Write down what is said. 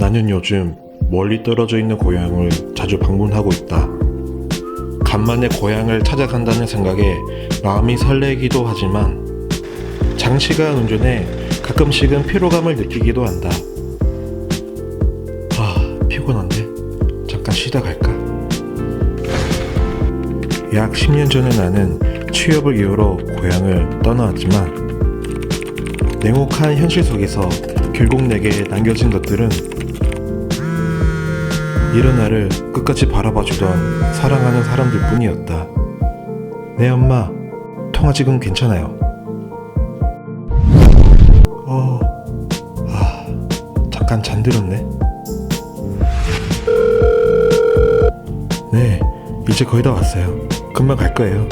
나는 요즘 멀리 떨어져 있는 고향을 자주 방문하고 있다. 간만에 고향을 찾아간다는 생각에 마음이 설레기도 하지만 장시간 운전에 가끔씩은 피로감을 느끼기도 한다. 아, 피곤한데? 잠깐 쉬다 갈까? 약 10년 전에 나는 취업을 이유로 고향을 떠나왔지만 냉혹한 현실 속에서 결국 내게 남겨진 것들은 이런 나를 끝까지 바라봐주던 사랑하는 사람들 뿐이었다. 네 엄마, 통화 지금 괜찮아요. 어, 아, 잠깐 잠들었네. 네, 이제 거의 다 왔어요. 금방 갈 거예요.